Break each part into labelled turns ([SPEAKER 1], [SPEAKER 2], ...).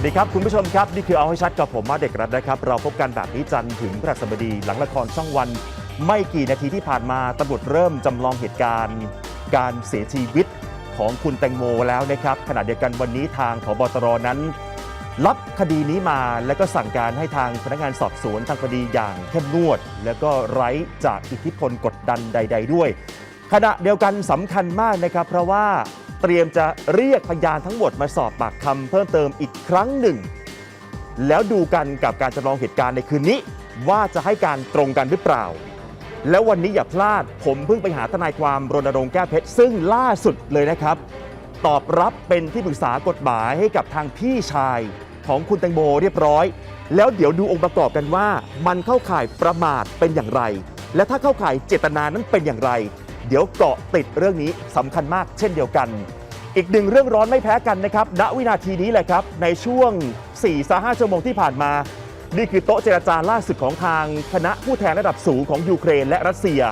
[SPEAKER 1] วัสดีครับ คุณผู้ชมครับ นี่คือเอาให้ชัดกับผมมาเด็กรัฐนะครับ เราพบกันแบบนี้จันทร์ถึงพฤหัสบดีหลังละครช่องวัน ไม่กี่นาทีที่ผ่านมาตำรวจเริ่มจำลองเหตุการณ์ การเสียชีวิตของคุณแตงโมแล้วนะครับขณะเดียวกันวันนี้ทางผบตรนั้น รับคดีนี้มาแล้วก็สั่งการให้ทางพนักงานสอบสวนทางคดีอย่างเข้มงวด แล้วก็ไร้จากอิทธิพลกดดันใด ๆ ด้วย ขณะเดียวกันสำคัญมากนะครับ เพราะว่า เตรียมจะเรียกพยานทั้งหมดมาสอบปากคำเพิ่มเติมอีกครั้งหนึ่ง แล้วดูกันกับการจำลองเหตุการณ์ในคืนนี้ ว่าจะให้การตรงกันหรือเปล่า แล้ววันนี้อย่าพลาด ผมเพิ่งไปหาทนายความรณรงค์แก้วเพชรซึ่งล่าสุดเลยนะครับ ตอบรับเป็นที่ปรึกษากฎหมายให้กับทางพี่ชายของคุณแตงโมเรียบร้อย แล้วเดี๋ยวดูองค์ประกอบกันว่า มันเข้าข่ายประมาทเป็นอย่างไร และถ้าเข้าข่ายเจตนานั้นเป็นอย่างไร เดี๋ยวเกาะติดเรื่องนี้สำคัญมากเช่นเดียวกัน อีกหนึ่งเรื่องร้อนไม่แพ้กันนะครับณวินาทีนี้แหละครับ ในช่วง4-5ชั่วโมงที่ผ่านมา นี่คือโต๊ะเจรจาล่าสุดของทางคณะผู้แทนระดับสูงของยูเครนและรัสเซีย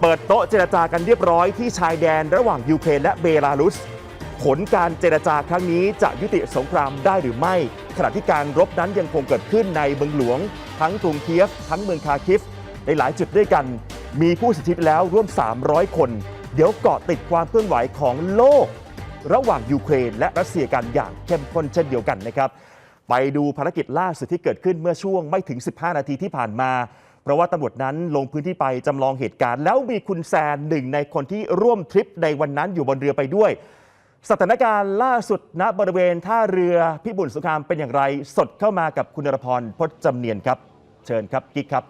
[SPEAKER 1] เปิดโต๊ะเจรจากันเรียบร้อยที่ชายแดนระหว่างยูเครนและเบลารุสผลการเจรจาครั้งนี้จะยุติสงครามได้หรือไม่ ขณะที่การรบนั้นยังคงเกิดขึ้นในเมืองหลวง ทั้งกรุงเคียฟ ทั้งเมืองคาคิฟ ในหลายจุดด้วยกัน มีผู้เสียชีวิตแล้วร่วม 300 คน เดี๋ยวเกาะติดความเคลื่อนไหวของโลก ระหว่างยูเครนและรัสเซียกันอย่างเข้มข้นเช่นเดียวกันนะครับ ไปดูภารกิจล่าสุดที่เกิดขึ้นเมื่อช่วงไม่ถึง 15 นาทีที่ผ่านมา เพราะว่าตำรวจนั้นลงพื้นที่ไปจำลองเหตุการณ์ แล้วมีคุณแซนหนึ่งในคนที่ร่วมทริปในวันนั้นอยู่บนเรือไปด้วย สถานการณ์ล่าสุดณบริเวณท่าเรือพิบูลสงครามเป็นอย่างไร สดเข้ามากับคุณนรพรพจน์จำเนียนครับ เชิญครับกิ๊กครับ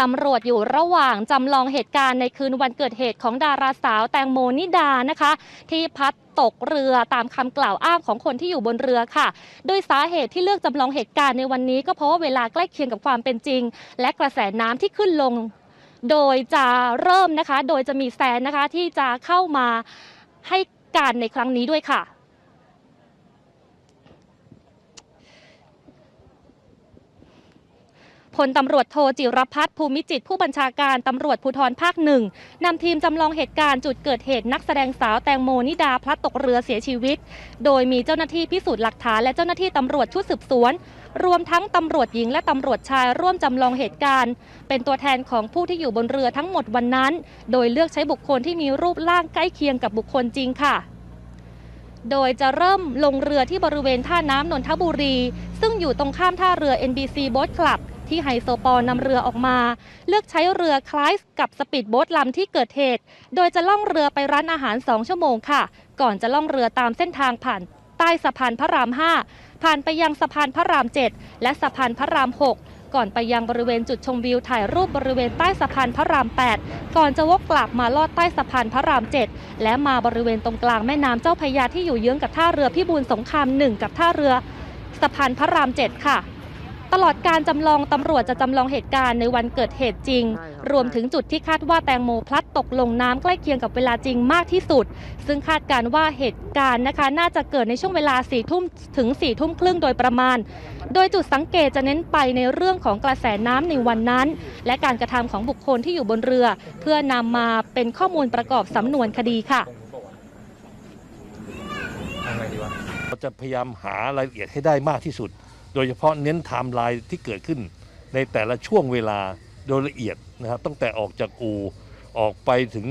[SPEAKER 2] ตำรวจอยู่ระหว่างจำลองเหตุการณ์ในคืนวันเกิดเหตุของดาราสาวแตงโมนิดานะคะ ที่พัดตกเรือตามคำกล่าวอ้างของคนที่อยู่บนเรือค่ะ โดยสาเหตุที่เลือกจำลองเหตุการณ์ในวันนี้ก็เพราะว่าเวลาใกล้เคียงกับความเป็นจริง และกระแสน้ำที่ขึ้นลง โดยจะเริ่มนะคะ โดยจะมีแซนนะคะที่จะเข้ามาให้การในครั้งนี้ด้วยค่ะ พลตำรวจโทจิรพัฒน์ภูมิจิตผู้บัญชาการตำรวจภูธรภาคหนึ่งนำทีมจำลองเหตุการณ์จุดเกิดเหตุนักแสดงสาวแตงโมนิดาพลัดตกเรือเสียชีวิต โดยมีเจ้าหน้าที่พิสูจน์หลักฐานและเจ้าหน้าที่ตำรวจชุดสืบสวน รวมทั้งตำรวจหญิงและตำรวจชายร่วมจำลองเหตุการณ์ เป็นตัวแทนของผู้ที่อยู่บนเรือทั้งหมดวันนั้น โดยเลือกใช้บุคคลที่มีรูปร่างใกล้เคียงกับบุคคลจริงค่ะโดยจะเริ่มลงเรือที่บริเวณท่าน้ำนนทบุรี ซึ่งอยู่ตรงข้ามท่าเรือ NBC Boat Club ที่ไฮโซปอลนำเรือออกมา เลือกใช้เรือคล้ายกับสปีดโบ๊ทลำที่เกิดเหตุ โดยจะล่องเรือไปร้านอาหาร 2 ชั่วโมงค่ะ ก่อนจะล่องเรือตามเส้นทางผ่านใต้สะพานพระราม 5 ผ่านไปยังสะพานพระราม 7 และสะพานพระราม 6 ก่อนไปยังบริเวณจุดชมวิวถ่ายรูปบริเวณใต้สะพานพระราม 8 ก่อนจะวกกลับมาลอดใต้สะพานพระราม 7 และมาบริเวณตรงกลางแม่น้ำเจ้าพยาที่อยู่เยื้องกับท่าเรือพิบูลสงคราม 1 กับท่าเรือ สะพานพระราม 7 ค่ะ ตลอดการจำลองตำรวจจะจำลองเหตุการณ์ในวันเกิดเหตุจริง รวมถึงจุดที่คาดว่าแตงโมพลัดตกลงน้ำใกล้เคียงกับเวลาจริงมากที่สุด ซึ่งคาดการณ์ว่าเหตุการณ์นะคะ น่าจะเกิดในช่วงเวลา4ี่ทุ่มถึง4ี่ทุ่มครึ่งโดยประมาณ โดยจุดสังเกตจะเน้นไปในเรื่องของกระแสน้ำในวันนั้น และการกระทำของบุคคลที่อยู่บนเรือ เพื่อนำมาเป็นข้อมูลประกอบสำนวนคดีค่ะ
[SPEAKER 3] เราจะพยายามหารายละเอียดให้ได้มากที่สุดโดยเฉพาะเน้นไทม์ไลน์ที่เกิดขึ้น ในแต่ละช่วงเวลาโดยละเอียดนะครับตั้งแต่ออกจากอูออกไปถึง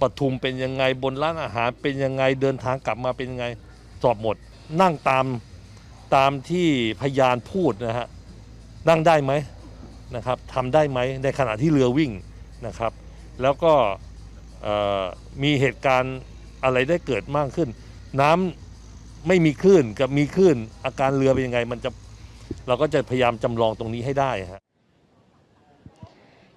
[SPEAKER 3] ปทุมเป็นยังไงบนร้านอาหารเป็นยังไงเดินทางกลับมาเป็นยังไงสอบหมด นั่งตามตามที่พยานพูดนะฮะนั่งได้ไหมนะครับทำได้ไหมในขณะที่เรือวิ่งนะครับ แล้วก็มีเหตุการณ์อะไรได้เกิดมากขึ้น น้ำไม่มีคลื่นกับมีคลื่นอาการเรือเป็นยังไง มันจะ เราก็จะพยายามจำลองตรงนี้ให้ได้ฮะ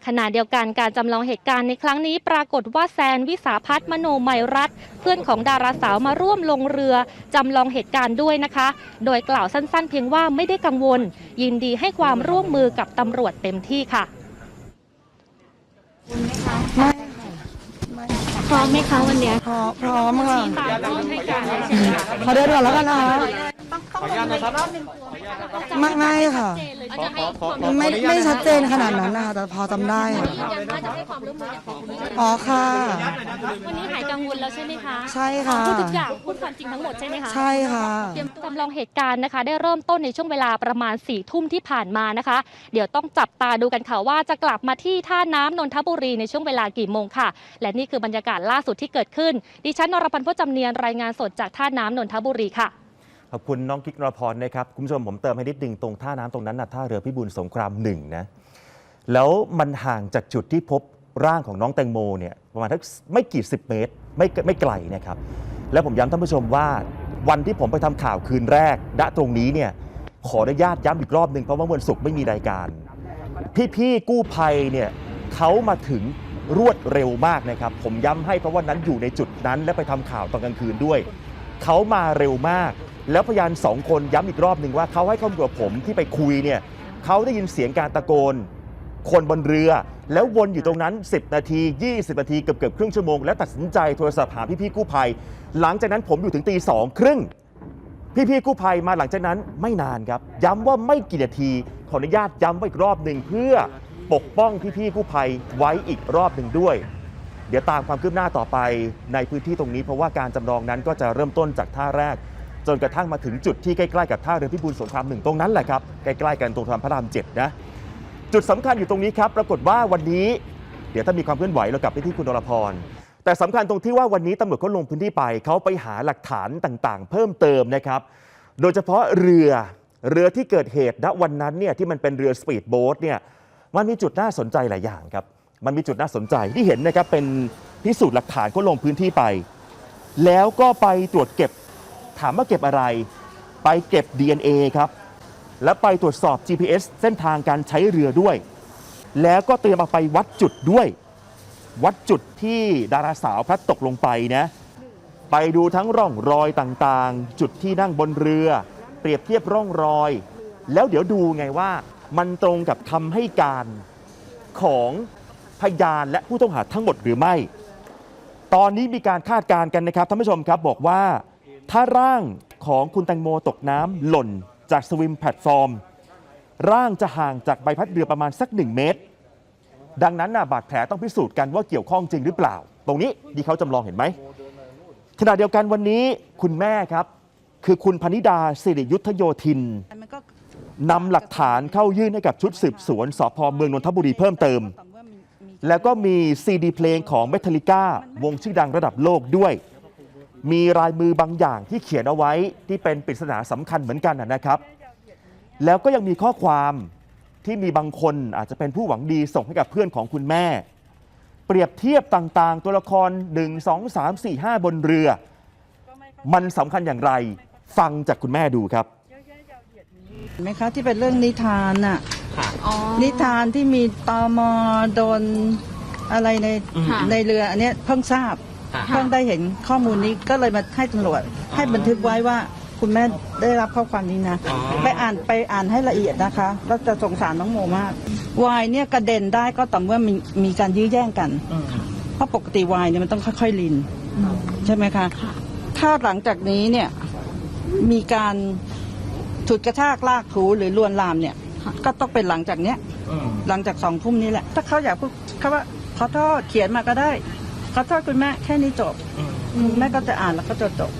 [SPEAKER 2] ขณะเดียวกันการจำลองเหตุการณ์ในครั้งนี้ปรากฏว่าแซนวิสาพัฒน์มโนมัยรัตน์เพื่อนของดาราสาวมาร่วมลงเรือจำลองเหตุการณ์ด้วยนะคะ โดยกล่าวสั้นๆ เพียงว่าไม่ได้กังวล ยินดีให้ความร่วมมือกับตำรวจเต็มที่ค่ะพร้อมไหมคะวันนี้
[SPEAKER 4] พร้อมพร้อมค่ะ
[SPEAKER 2] ตามที่ให้การ
[SPEAKER 4] ขอเดินก่อนแล้วกันนะคะ ต้องต้องลงมาอีกรอบหนึ่ง
[SPEAKER 5] ไม่ไม่ค่ะ
[SPEAKER 4] ขอขอขอ
[SPEAKER 5] ไม่ไม่ชัดเจนขนาดนั้นนะคะแต่พอจำได้ค่ะ
[SPEAKER 2] ยืนยันว่าจะให้ความร่วมมืออย่างเต็มที่
[SPEAKER 5] อ๋อค่ะ
[SPEAKER 2] วันนี้หายกังวลแล้วใช่ไหมคะ
[SPEAKER 5] ใช่ค่ะ
[SPEAKER 2] พูดทุกอย่างพูดความจริงทั้งหมดใช่ไหมคะ
[SPEAKER 5] ใช่ค่ะ
[SPEAKER 2] เตรียมจำลองเหตุการณ์นะคะ ได้เริ่มต้นในช่วงเวลาประมาณ4ี่ทุ่มที่ผ่านมานะคะ เดี๋ยวต้องจับตาดูกันค่ะว่าจะกลับมาที่ท่าน้ำนนทบุรีในช่วงเวลากี่โมงค่ะ และนี่คือบรรยากาศล่าสุดที่เกิดขึ้น ดิฉันนรพันธ์พจำเนียนรายงานสดจากท่าน้ำนนทบุรีค่ะ
[SPEAKER 1] ขอบคุณน้องกิ๊กนรพรนะครับ คุณผู้ชมผมเติมให้นิดนึงตรงท่าน้ำตรงนั้นนะท่าเรือพิบูลสงครามหนึ่งนะ แล้วมันห่างจากจุดที่พบร่างของน้องแตงโมเนี่ยประมาณทักไม่กี่สิบเมตร ไม่ไม่ไกลนะครับ แล้วผมย้ำท่านผู้ชมว่าวันที่ผมไปทำข่าวคืนแรกณตรงนี้เนี่ยขออนุญาตย้ำอีกรอบหนึ่งเพราะว่าวันศุกร์ไม่มีรายการ พี่ๆกู้ภัยเนี่ยเขามาถึงรวดเร็วมากนะครับ ผมย้ำให้เพราะว่านั้นอยู่ในจุดนั้นและไปทำข่าวตอนกลางคืนด้วย เขามาเร็วมาก แล้วพยานสองคนย้ำอีกรอบหนึ่งว่าเขาให้ข้อมูลกับผมที่ไปคุยเนี่ยเขาได้ยินเสียงการตะโกน คนบนเรือ แล้ววนอยู่ตรงนั้น 10 นาที 20 นาทีเกือบเกือบๆครึ่งชั่วโมง แล้วตัดสินใจโทรศัพท์หาพี่ๆกู้ภัย หลังจากนั้นผมอยู่ถึงตีสองครึ่ง พี่ๆกู้ภัยมาหลังจากนั้นไม่นานครับ ย้ำว่าไม่กี่นาที ขออนุญาตย้ำไว้อีกรอบหนึ่งเพื่อปกป้องพี่ๆกู้ภัยไว้อีกรอบหนึ่งด้วย เดี๋ยวตามความคืบหน้าต่อไปในพื้นที่ตรงนี้เพราะว่าการจำลองนั้นก็จะเริ่มต้นจากท่าแรก จนกระทั่งมาถึงจุดที่ใกล้ๆกับท่าเรือพิบูลสงครามหนึ่งตรงนั้นแหละครับใกล้ๆกันตรงสะพานพระรามเจ็ดนะจุดสำคัญอยู่ตรงนี้ครับปรากฏว่าวันนี้ เดี๋ยวถ้ามีความเคลื่อนไหวเรากลับไปที่คุณดรพรแต่สำคัญตรงที่ว่าวันนี้ตำรวจเขาลงพื้นที่ไปเขาไปหาหลักฐานต่างๆ เพิ่มเติมนะครับ โดยเฉพาะเรือเรือที่เกิดเหตุณวันนั้นเนี่ยที่มันเป็นเรือสปีดโบ๊ทเนี่ยมันมีจุดน่าสนใจหลายอย่างครับ มันมีจุดน่าสนใจที่เห็นนะครับเป็นพิสูจน์หลักฐานเขาลงพื้นที่ไป แล้วก็ไปตรวจเก็บ ถามว่าเก็บอะไร ไปเก็บ DNA ครับ และไปตรวจสอบ GPS เส้นทางการใช้เรือด้วย แล้วก็เตรียมเอาไปวัดจุดด้วย วัดจุดที่ดาราสาวพลัดตกลงไปนะไปดูทั้งร่องรอยต่างๆ จุดที่นั่งบนเรือ เปรียบเทียบร่องรอย แล้วเดี๋ยวดูไงว่ามันตรงกับคำให้การของพยานและผู้ต้องหาทั้งหมดหรือไม่ ตอนนี้มีการคาดการณ์กันนะครับท่านผู้ชมครับบอกว่า ถ้าร่างของคุณแตงโมตกน้ำหล่นจากสวิมแพลตฟอร์ม ร่างจะห่างจากใบพัดเรือประมาณสัก 1 เมตร ดังนั้นนะบาดแผลต้องพิสูจน์กันว่าเกี่ยวข้องจริงหรือเปล่า ตรงนี้ที่เขาจำลองเห็นไหมขณะเดียวกันวันนี้คุณแม่ครับ คือคุณพนิดาสิริยุทธโยธิน
[SPEAKER 5] นำ
[SPEAKER 1] หลักฐานเข้ายื่นให้กับชุดสืบสวนสพเมืองนนทบุรีเพิ่มเติม แล้วก็มีซีดีเพลงของเมทัลิก้าวงชื่อดังระดับโลกด้วย มีลายมือบางอย่างที่เขียนเอาไว้ที่เป็นปริศนาสำคัญเหมือนกันนะนะครับ แล้วก็ยังมีข้อความที่มีบางคนอาจจะเป็นผู้หวังดีส่งให้กับเพื่อนของคุณแม่ เปรียบเทียบต่างๆ ตัวละคร 1 2 3 4 5 บนเรือ มันสำคัญอย่างไร ฟังจากคุณแม่ดูครับ
[SPEAKER 5] เห็นไหมคะที่เป็นเรื่องนิทานน่ะนิทานที่มีตอมอโดนอะไรใน
[SPEAKER 4] ค่ะ
[SPEAKER 5] ในเรืออันเนี้ยเพิ่งทราบ เพิ่งได้เห็นข้อมูลนี้ก็เลยมาให้ตำรวจให้บันทึกไว้ว่าคุณแม่ได้รับข้อความนี้นะ ไปอ่านไปอ่านให้ละเอียดนะคะแล้วจะสงสารน้องโมมากวายเนี่ยกระเด็นได้ก็ต่อเมื่อมีมีการยื้อแย่งกัน เพราะปกติวายเนี่ยมันต้องค่อยๆลินใช่ไหมคะ ถ้าหลังจากนี้เนี่ยมีการฉุดกระชากลากถูหรือลวนลามเนี่ย ก็ต้องเป็นหลังจากเนี้ยหลังจากสองทุ่มนี้แหละ ถ้าเขาอยากพูดเขาว่าขอโทษเขียนมาก็ได้ ขอโทษคุณแม่แค่นี้จบคุณแม่ก็จะอ่านแล้วก็จะจบ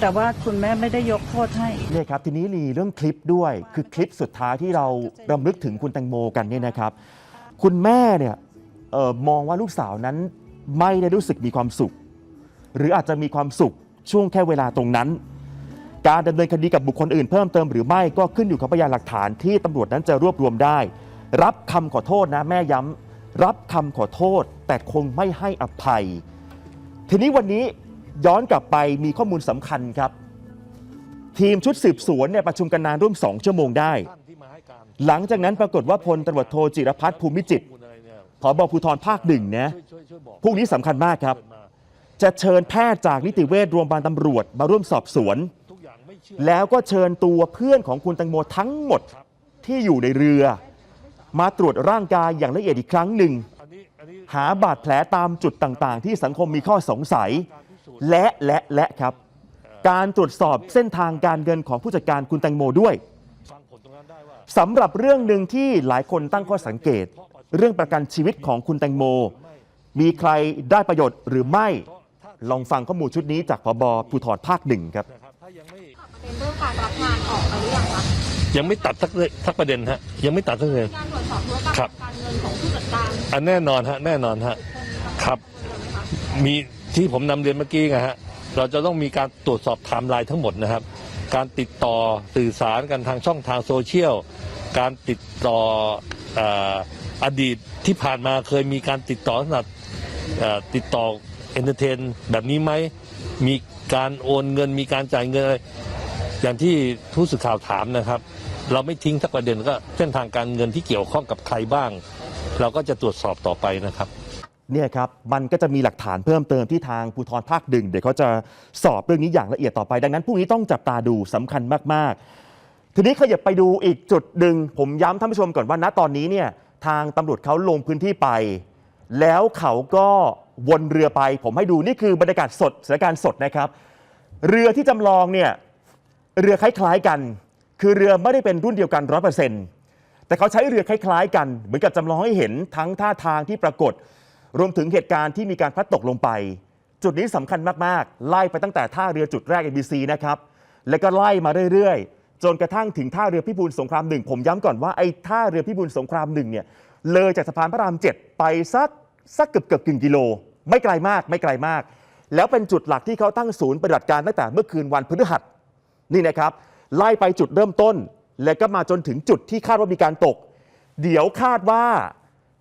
[SPEAKER 5] แต่ว่าคุณแม่ไม่ได้ยกโทษให้
[SPEAKER 1] เนี่ยครับ ทีนี้มีเรื่องคลิปด้วย คือคลิปสุดท้ายที่เรารำลึกถึงคุณแตงโมกันเนี่ยนะครับ คุณแม่เนี่ยเออมองว่าลูกสาวนั้นไม่ได้รู้สึกมีความสุข หรืออาจจะมีความสุขช่วงแค่เวลาตรงนั้น การดำเนินคดีกับบุคคลอื่นเพิ่มเติมหรือไม่ก็ขึ้นอยู่กับพยานหลักฐานที่ตำรวจนั้นจะรวบรวมได้ รับคำขอโทษนะแม่ย้ำ รับคำขอโทษแต่คงไม่ให้อภัย ทีนี้วันนี้ย้อนกลับไปมีข้อมูลสำคัญครับ ทีมชุดสืบสวนเนี่ยประชุมกันนานร่วม 2 ชั่วโมงได้
[SPEAKER 3] ห
[SPEAKER 1] ลังจากนั้นปรากฏว่าพลตำรวจโทจิรพัฒน์ภูมิจิต
[SPEAKER 3] ขอมูลอะไรเนี่ย
[SPEAKER 1] ผบภูธรภาคหนึ่งนะ
[SPEAKER 3] ช่วยช่วก
[SPEAKER 1] พรุ่งนี้สำคัญมากครับ จะเชิญแพทย์จากนิติเวชโรงพยาบาลตำรวจมาร่วมสอบสวน แล้วก็เชิญตัวเพื่อนของคุณตังโมทั้งหมดที่อยู่ในเรือ มาตรวจร่างกายอย่างละเอียดอีกครั้งหนึ่ง หาบาดแผลตามจุดต่างๆ ที่สังคมมีข้อสงสัย และและและครับ การตรวจสอบเส้นทางการเงินของผู้จัดการคุณแตงโมด้วยสำหรับเรื่องหนึ่งที่หลายคนตั้งข้อสังเกต เรื่องประกันชีวิตของคุณแตงโม มีใครได้ประโยชน์หรือไม่ ลองฟังข้อมูลชุดนี้จากพบภูธรภาคหนึ่งครับ
[SPEAKER 6] ประเด็นเรื่องการรับงาน
[SPEAKER 3] ยังไม่ตัดสักเลยสักประเด็นฮะยังไม่ตัดสักเลย
[SPEAKER 6] การตรวจสอบธุรกรรม
[SPEAKER 3] ครับ
[SPEAKER 6] การเงินของผู้จัดการ
[SPEAKER 3] อันแน่นอนฮะแน่นอนฮะครับ มีที่ผมนำเรียนเมื่อกี้ไงฮะเราจะต้องมีการตรวจสอบไทม์ไลน์ทั้งหมดนะครับ การติดต่อสื่อสารกันทางช่องทางโซเชียลการติดต่อเอ่ออดีตที่ผ่านมาเคยมีการติดต่อสนับติดต่อเอนเตอร์เทนแบบนี้ไหมมีการโอนเงินมีการจ่ายเงินอะไรอย่างที่ผู้สื่อข่าวถามนะครับ เราไม่ทิ้งสักประเด็นก็เส้นทางการเงินที่เกี่ยวข้องกับใครบ้าง เราก็จะตรวจสอบต่อไปนะครับ
[SPEAKER 1] เนี่ยครับมันก็จะมีหลักฐานเพิ่มเติมที่ทางภูธรภาคดึงเดี๋ยวเขาจะสอบเรื่องนี้อย่างละเอียดต่อไปดังนั้นพรุ่งนี้ต้องจับตาดูสำคัญมากๆ ทีนี้ขยับไปดูอีกจุดหนึ่งผมย้ำท่านผู้ชมก่อนว่าณตอนนี้เนี่ยทางตำรวจเขาลงพื้นที่ไป แล้วเขาก็วนเรือไป ผมให้ดูนี่คือบรรยากาศสดสถานการณ์สดนะครับ เรือที่จำลองเนี่ยเรือคล้ายๆกัน คือเรือไม่ได้เป็นรุ่นเดียวกันร้อยเปอร์เซ็นต์แต่เขาใช้เรือคล้ายๆ กัน เหมือนกับจำลองให้เห็นทั้งท่าทางที่ปรากฏ รวมถึงเหตุการณ์ที่มีการพลัดตกลงไป จุดนี้สำคัญมากๆ ไล่ไปตั้งแต่ท่าเรือจุดแรก ABC นะครับแล้วก็ไล่มาเรื่อยๆ จนกระทั่งถึงท่าเรือพิบูลสงครามหนึ่งผมย้ำก่อนว่าไอ้ท่าเรือพิบูลสงครามหนึ่งเนี่ยเลยจากสะพานพระรามเจ็ดไปสักสักเกือบเกือบกึ่งกิโล ไม่ไกลมากไม่ไกลมาก แล้วเป็นจุดหลักที่เขาตั้งศูนย์ปฏิบัติการตั้งแต่เมื่อคืนวันพฤหัสนี่นะครับ ไล่ไปจุดเริ่มต้น แล้วก็มาจนถึงจุดที่คาดว่ามีการตก เดี๋ยวคาดว่า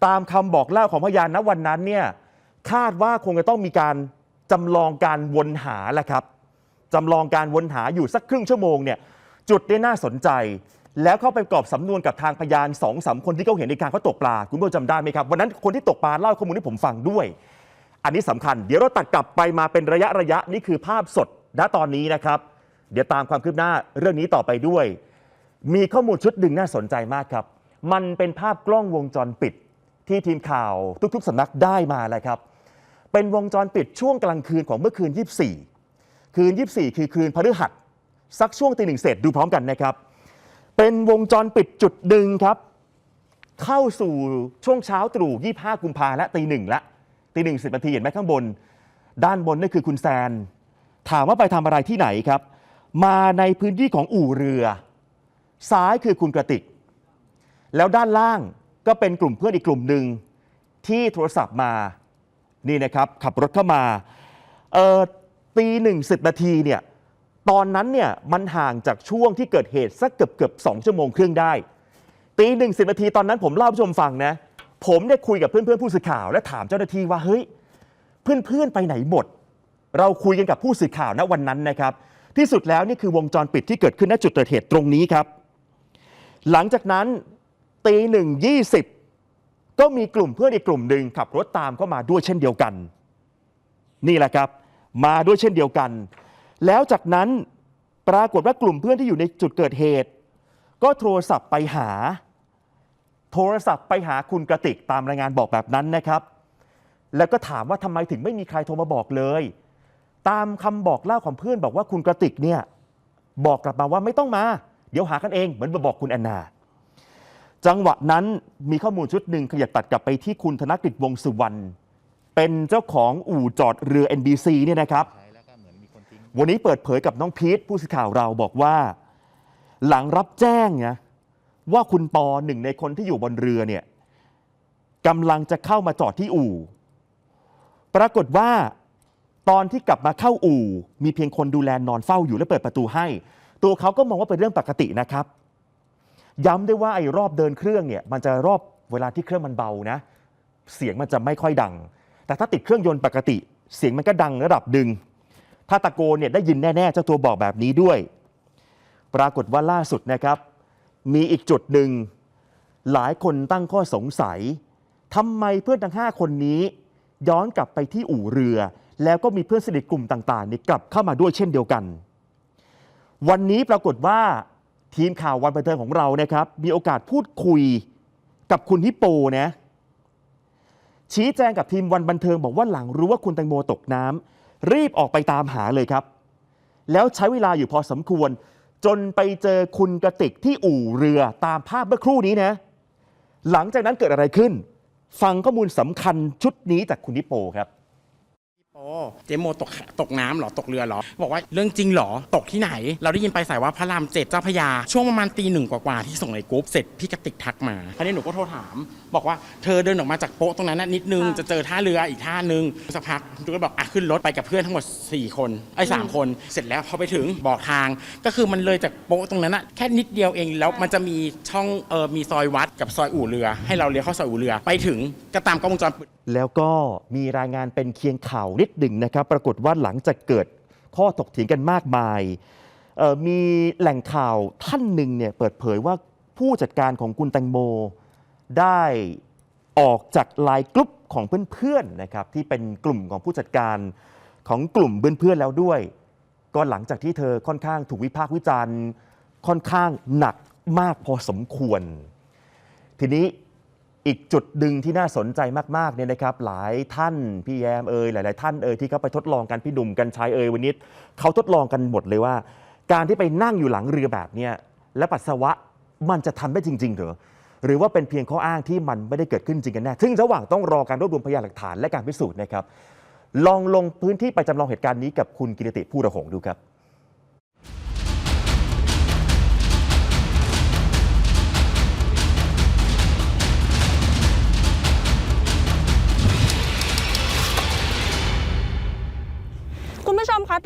[SPEAKER 1] ตามคำบอกเล่าของพยานณวันนั้นเนี่ยคาดว่าคงจะต้องมีการจำลองการวนหาแหละครับจำลองการวนหาอยู่สักครึ่งชั่วโมงเนี่ยจุดนี้น่าสนใจ แล้วเข้าไปประกอบสำนวนกับทางพยานสองสามคนที่เขาเห็นในการเขาตกปลา คุณผู้ชมจำได้ไหมครับวันนั้นคนที่ตกปลาเล่าข้อมูลให้ผมฟังด้วย อันนี้สำคัญ เดี๋ยวเราตัดกลับไปมาเป็นระยะระยะนี่คือภาพสดณตอนนี้นะครับ เดี๋ยวตามความคืบหน้าเรื่องนี้ต่อไปด้วย มีข้อมูลชุดหนึ่งน่าสนใจมากครับ มันเป็นภาพกล้องวงจรปิด ที่ทีมข่าวทุกๆสำนักได้มาเลยครับ เป็นวงจรปิดช่วงกลางคืนของเมื่อคืน 24 คืน 24 คือคืนพฤหัสสักช่วงตีหนึ่งเสร็จดูพร้อมกันนะครับ เป็นวงจรปิดจุดหนึ่งครับ เข้าสู่ช่วงเช้าตรู่ 25 กุมภาและตีหนึ่งละตีหนึ่งสิบนาทีเห็นไหมข้างบน ด้านบนนั่นคือคุณแซน ถามว่าไปทำอะไรที่ไหนครับ มาในพื้นที่ของอู่เรือ ซ้ายคือคุณกระติก แล้วด้านล่างก็เป็นกลุ่มเพื่อนอีกกลุ่มหนึ่งที่โทรศัพท์มานี่นะครับ ขับรถเข้ามาเออตีหนึ่งสิบนาทีเนี่ยตอนนั้นเนี่ยมันห่างจากช่วงที่เกิดเหตุสักเกือบเกือบสองชั่วโมงครึ่งได้ตีหนึ่งสิบนาทีตอนนั้นผมเล่าผู้ชมฟังนะผมได้คุยกับเพื่อนๆผู้สื่อข่าว และถามเจ้าหน้าที่ว่าเฮ้ยเพื่อนๆไปไหนหมด เราคุยกันกับผู้สื่อข่าวณวันนั้นนะครับ ที่สุดแล้วนี่คือวงจรปิดที่เกิดขึ้นณจุดเกิดเหตุตรงนี้ครับ หลังจากนั้นตีหนึ่งยี่สิบก็มีกลุ่มเพื่อนอีกกลุ่มหนึ่งขับรถตามเข้ามาด้วยเช่นเดียวกัน นี่แหละครับ มาด้วยเช่นเดียวกัน แล้วจากนั้นปรากฏว่ากลุ่มเพื่อนที่อยู่ในจุดเกิดเหตุ ก็โทรศัพท์ไปหา โทรศัพท์ไปหาคุณกระติกตามรายงานบอกแบบนั้นนะครับ แล้วก็ถามว่าทำไมถึงไม่มีใครโทรมาบอกเลย ตามคำบอกเล่าของเพื่อนบอกว่าคุณกระติกเนี่ยบอกกลับมาว่าไม่ต้องมา เดี๋ยวหากันเองเหมือนมาบอกคุณแอนนา จังหวะนั้นมีข้อมูลชุดหนึ่งขยับตัดกลับไปที่คุณธนกฤษวงสุวรรณเป็นเจ้าของอู่จอดเรือ NBC เนี่ยนะครับ วันนี้เปิดเผยกับน้องพีทผู้สื่อข่าวเราบอกว่า หลังรับแจ้งนะว่าคุณปอหนึ่งในคนที่อยู่บนเรือเนี่ยกำลังจะเข้ามาจอดที่อู่ ปรากฏว่า ตอนที่กลับมาเข้าอู่ มีเพียงคนดูแลนอนเฝ้าอยู่และเปิดประตูให้ ตัวเขาก็มองว่าเป็นเรื่องปกตินะครับ ย้ำด้วยว่าไอ้รอบเดินเครื่องเนี่ยมันจะรอบเวลาที่เครื่องมันเบานะ เสียงมันจะไม่ค่อยดัง แต่ถ้าติดเครื่องยนต์ปกติ เสียงมันก็ดังระดับดึง ถ้าตะโกนเนี่ยได้ยินแน่ๆเจ้าตัวบอกแบบนี้ด้วย ปรากฏว่าล่าสุดนะครับ มีอีกจุดหนึ่งหลายคนตั้งข้อสงสัยทำไมเพื่อนทั้ง 5 คนนี้ ย้อนกลับไปที่อู่เรือ แล้วก็มีเพื่อนสนิทกลุ่มต่างๆนี่กลับเข้ามาด้วยเช่นเดียวกัน วันนี้ปรากฏว่าทีมข่าววันบันเทิงของเรานะครับ มีโอกาสพูดคุยกับคุณฮิปโปนะชี้แจงกับทีมวันบันเทิงบอกว่าหลังรู้ว่าคุณแตงโมตกน้ำรีบออกไปตามหาเลยครับ แล้วใช้เวลาอยู่พอสมควร จนไปเจอคุณกระติกที่อู่เรือตามภาพเมื่อครู่นี้นะ หลังจากนั้นเกิดอะไรขึ้น ฟังข้อมูลสำคัญชุดนี้จากคุณนิโปครับ
[SPEAKER 7] โอ้เจโมตกตกน้ำเหรอ ตกเรือเหรอ บอกว่าเรื่องจริงเหรอ ตกที่ไหน เราได้ยินไปสายว่าพระรามเจ็ดเจ้าพระยา ช่วงประมาณตีหนึ่งกว่าๆที่ส่งในกรุ๊ปเสร็จพี่กติกทักมาคราวนี้หนูก็โทรถาม บอกว่าเธอเดินออกมาจากโป๊ะตรงนั้นนะนิดนึงจะเจอท่าเรืออีกท่านึงสักพักหนูก็บอกอะขึ้นรถไปกับเพื่อนทั้งหมด 4 คนไอ้สามคนเสร็จแล้วพอไปถึงบอกทาง ก็คือมันเลยจากโป๊ะตรงนั้นนะแค่นิดเดียวเองแล้วมันจะมีช่องเออมีซอยวัดกับซอยอู่เรือ ให้เราเลี้ยวเข้าซอยอู่เรือ ไปถึงก็ตามกล้องวงจรปิด
[SPEAKER 1] แล้วก็มีรายงานเป็นเคียงข่าวนิดหนึ่งนะครับ ปรากฏว่าหลังจากเกิดข้อถกเถียงกันมากมาย มีแหล่งข่าวท่านหนึ่งเนี่ยเปิดเผยว่าผู้จัดการของคุณแตงโมได้ออกจากไลน์กลุ่มของเพื่อนๆนะครับที่เป็นกลุ่มของผู้จัดการของกลุ่มเพื่อนๆแล้วด้วย ก็หลังจากที่เธอค่อนข้างถูกวิพากษ์วิจารณ์ค่อนข้างหนักมากพอสมควร ทีนี้ อีกจุดดึงที่น่าสนใจมากๆเนี่ยนะครับ หลายท่านพี่แยมเอ่ยหลาย ๆ ท่านเอ่ยที่เขาไปทดลองกันพี่หนุ่มกันชัยเอ่ยวันนี้เขาทดลองกันหมดเลยว่า การที่ไปนั่งอยู่หลังเรือแบบเนี้ยและปัสสาวะมันจะทำได้จริง ๆเหรอหรือว่าเป็นเพียงข้ออ้างที่มันไม่ได้เกิดขึ้นจริงกันแน่ซึ่งระหว่างต้องรอการรวบรวมพยานหลักฐานและการพิสูจน์นะครับ ลองลงพื้นที่ไปจำลองเหตุการณ์นี้กับคุณกิรติผู้ระหงดูครับ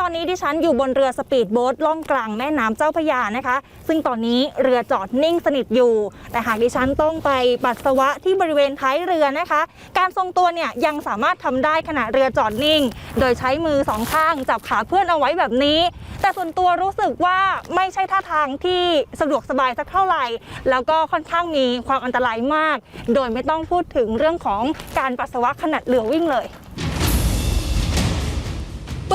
[SPEAKER 6] ตอนนี้ดิฉันอยู่บนเรือสปีดโบ๊ทล่องกลางแม่น้ำเจ้าพยานะคะ ซึ่งตอนนี้เรือจอดนิ่งสนิทอยู่ แต่หากดิฉันต้องไปปัสสาวะที่บริเวณท้ายเรือนะคะ การทรงตัวเนี่ยยังสามารถทำได้ขณะเรือจอดนิ่ง โดยใช้มือสองข้างจับขาเพื่อนเอาไว้แบบนี้ แต่ส่วนตัวรู้สึกว่าไม่ใช่ท่าทางที่สะดวกสบายสักเท่าไหร่ แล้วก็ค่อนข้างมีความอันตรายมาก โดยไม่ต้องพูดถึงเรื่องของการปัสสาวะขณะเรือวิ่งเลย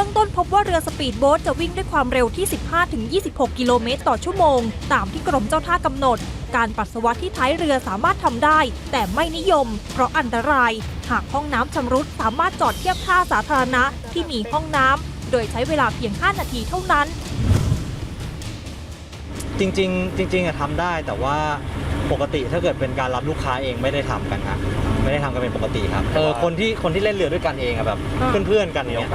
[SPEAKER 8] บื้องต้นพบว่าเรือสปีดโบ๊ทจะวิ่งด้วยความเร็วที่ 15-26 กิโลเมตรต่อชั่วโมง ตามที่กรมเจ้าท่ากำหนด การปัสสาวะที่ท้ายเรือสามารถทำได้ แต่ไม่นิยม เพราะอันตราย หากห้องน้ำชำรุดสามารถจอดเทียบท่าสาธารณะที่มีห้องน้ำโดยใช้เวลาเพียง 5 นาทีเท่านั้น
[SPEAKER 9] จริงๆ จริงๆอะทำได้แต่ว่าปกติถ้าเกิดเป็นการรับลูกค้าเองไม่ได้ทำกันฮะไม่ได้ทำกันเป็นปกติครับเออคนที่คนที่เล่นเรือด้วยกันเองอะแบบ
[SPEAKER 6] อ่า
[SPEAKER 9] เพื่อนๆกันเนี่ย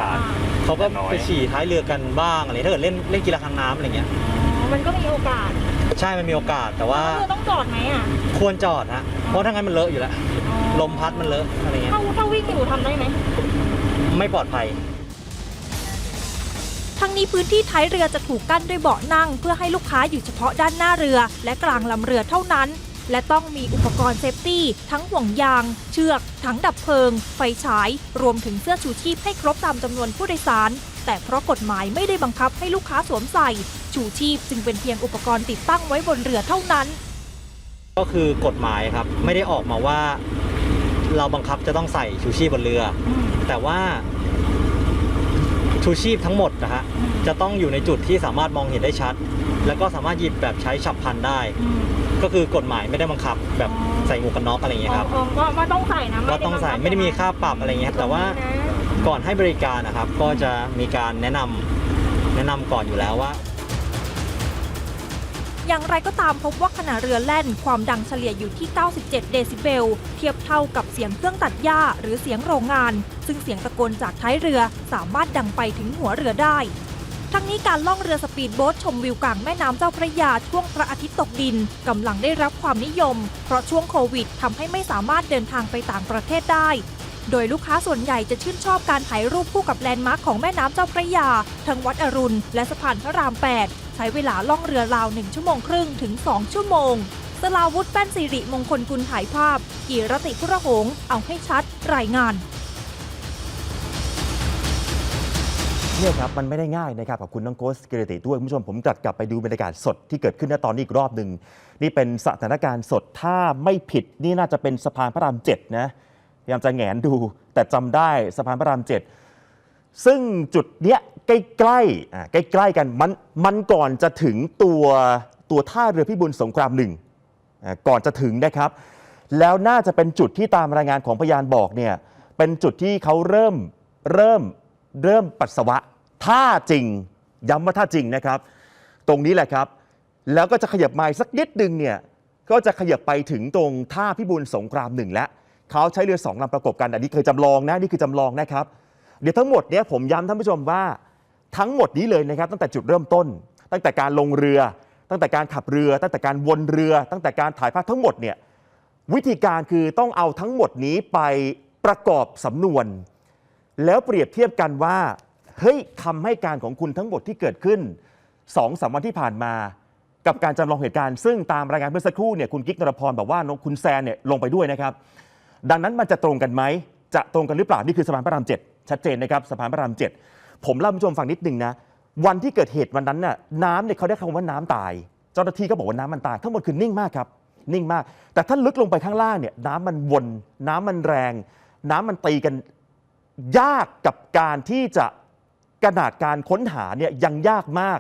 [SPEAKER 9] เขาก็ไปฉี่ท้ายเรือกันบ้างอะไรถ้าเกิดเล่นเล่นกีฬาทางน้ำอะไรเงี้ย
[SPEAKER 6] มันก็มีโอกาส
[SPEAKER 9] ใช่มันมีโอกาสแต่ว่า
[SPEAKER 6] เรือต้องจอดไหมอะ
[SPEAKER 9] ควรจอดฮะเพราะถ้างั้นมันเลอะอยู่แล้วลมพัดมันเลอะอะไรเงี้ย
[SPEAKER 6] ถ้าถ้าวิ่งอยู่ทำได้ไหม
[SPEAKER 9] ไม่ปลอดภัย
[SPEAKER 8] ทั้งนี้พื้นที่ท้ายเรือจะถูกกั้นด้วยเบาะนั่ง เพื่อให้ลูกค้าอยู่เฉพาะด้านหน้าเรือ และกลางลำเรือเท่านั้น และต้องมีอุปกรณ์เซฟตี้ ทั้งห่วงยาง เชือก ถังดับเพลิง ไฟฉาย รวมถึงเสื้อชูชีพให้ครบตามจำนวนผู้โดยสาร แต่เพราะกฎหมายไม่ได้บังคับให้ลูกค้าสวมใส่ ชูชีพจึงเป็นเพียงอุปกรณ์ติดตั้งไว้บนเรือเท่านั้น
[SPEAKER 9] ก็คือกฎหมายครับไม่ได้ออกมาว่า เราบังคับจะต้องใส่ชูชีพบนเรืออแต่ว่าชูชีพทั้งหมดนะฮะจะต้องอยู่ในจุดที่สามารถมองเห็นได้ชัด แล้วก็สามารถหยิบแบบใช้ฉับพลันได้ ก็คือกฎหมายไม่ได้บังคับแบบใส่หมวกกันน็อกอะไรอย่างเงี้ยครับ
[SPEAKER 6] ว่าว่าต้องใส่นะ
[SPEAKER 9] ว่าต้องใส่ไม่ได้มีค่าปรับอะไรเงี้ยครับแต่ว่าก่อนให้บริการนะครับ ก็จะมีการแนะนำแนะนำก่อนอยู่แล้วว่า
[SPEAKER 8] อย่างไรก็ตามพบว่าขณะเรือแล่นความดังเฉลี่ยอยู่ที่ 97 เดซิเบล เทียบเท่ากับเสียงเครื่องตัดหญ้าหรือเสียงโรงงาน ซึ่งเสียงตะโกนจากท้ายเรือสามารถดังไปถึงหัวเรือได้ ทั้งนี้การล่องเรือสปีดโบ๊ทชมวิวกลางแม่น้ำเจ้าพระยาช่วงพระอาทิตย์ตกดินกำลังได้รับความนิยม เพราะช่วงโควิดทำให้ไม่สามารถเดินทางไปต่างประเทศได้ โดยลูกค้าส่วนใหญ่จะชื่นชอบการถ่ายรูปคู่กับแลนด์มาร์คของแม่น้ำเจ้าพระยา ทั้งวัดอรุณ และสะพานพระราม 8 ใช้เวลาล่องเรือราว1ชั่วโมงครึ่งถึง 2 ชั่วโมงสลาวุธแป้นสิริมงคลกุลถ่ายภาพ กีรติพุระหงษ์เอาให้ชัด รายงาน
[SPEAKER 1] เนี่ยครับมันไม่ได้ง่ายนะครับขอบคุณน้องโกสกิรติด้วยคุณผู้ชมผมกลับกลับไปดูบรรยากาศสดที่เกิดขึ้นณตอนนี้อีกรอบหนึ่งนี่เป็นสถานการณ์สดถ้าไม่ผิดนี่น่าจะเป็นสะพานพระรามเจ็ดนะพยายามจะแหงนดู แต่จำได้สะพานพระรามเจ็ดซึ่งจุดเนี้ยใกล้ๆอ่าใกล้ๆกันมันมันก่อนจะถึงตัวตัวท่าเรือพิบูลสงครามหนึ่งอ่าก่อนจะถึงนะครับ แล้วน่าจะเป็นจุดที่ตามรายงานของพยานบอกเนี่ยเป็นจุดที่เขาเริ่มเริ่ม เริ่มปัสสาวะถ้าจริง ย้ำว่าถ้าจริงนะครับ ตรงนี้แหละครับ แล้วก็จะขยับมาสักนิดนึงเนี่ยก็จะขยับไปถึงตรงท่าพิบูลสงครามหนึ่งแล้วเขาใช้เรือสองลำประกบกันอันนี้เคยจำลองนะนี่คือจำลองนะครับ เดี๋ยวทั้งหมดเนี้ยผมย้ำท่านผู้ชมว่าทั้งหมดนี้เลยนะครับ ตั้งแต่จุดเริ่มต้น ตั้งแต่การลงเรือ ตั้งแต่การขับเรือ ตั้งแต่การวนเรือ ตั้งแต่การถ่ายภาพทั้งหมดเนี่ยวิธีการคือต้องเอาทั้งหมดนี้ไปประกอบสำนวน แล้วเปรียบเทียบกันว่าเฮ้ยคำให้การของคุณทั้งหมดที่เกิดขึ้นสองสามวันที่ผ่านมา กับการจำลองเหตุการณ์ซึ่งตามรายงานเมื่อสักครู่เนี่ยคุณกิ๊กนรพรบอกว่าน้องคุณแซนเนี่ยลงไปด้วยนะครับ ดังนั้นมันจะตรงกันไหมจะตรงกันหรือเปล่านี่คือสะพานพระรามเจ็ดชัดเจนนะครับสะพานพระรามเจ็ดผมเล่าให้ผู้ชมฟังนิดนึงนะวันที่เกิดเหตุวันนั้นน่ะน้ำเนี่ยเขาได้คำว่าน้ำตาย เจ้าหน้าที่ก็บอกว่าน้ำมันตายทั้งหมดคือนิ่งมากครับนิ่งมาก แต่ถ้าลึกลงไปข้างล่างเนี่ยน้ำมันวน น้ำมันแรง น้ำมันตีกัน ยากกับการที่จะขนาดการค้นหาเนี่ยยังยากมาก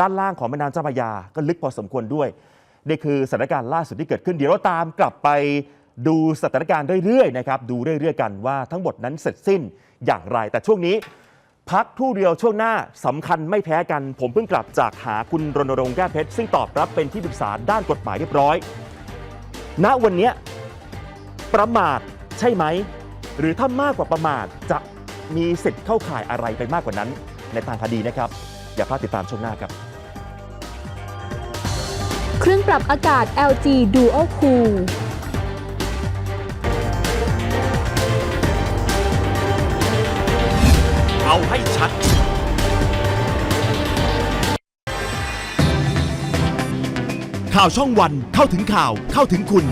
[SPEAKER 1] ด้านล่างของแม่น้ำเจ้าพระยาก็ลึกพอสมควรด้วยนี่คือสถานการณ์ล่าสุดที่เกิดขึ้นเดี๋ยวเราตามกลับไปดูสถานการณ์เรื่อยๆนะครับดูเรื่อยๆกันว่าทั้งหมดนั้นเสร็จสิ้นอย่างไร แต่ช่วงนี้ พักคู่เดียวช่วงหน้าสำคัญไม่แพ้กัน ผมเพิ่งกลับจากหาคุณรณรงค์แก้เพชรซึ่งตอบรับเป็นที่ปรึกษาด้านกฎหมายเรียบร้อย ณวันนี้ประมาทใช่ไหม หรือถ้ามากกว่าประมาทจะมีสิทธิ์เข้าข่ายอะไรไปมากกว่านั้น ในทางคดีนะครับ อย่าพลาดติดตามช่วงหน้าครับ
[SPEAKER 10] เครื่องปรับอากาศ LG Dual Cool
[SPEAKER 1] เอาให้ชัดข่าวช่องวันเข้าถึงข่าวเข้าถึงคุณ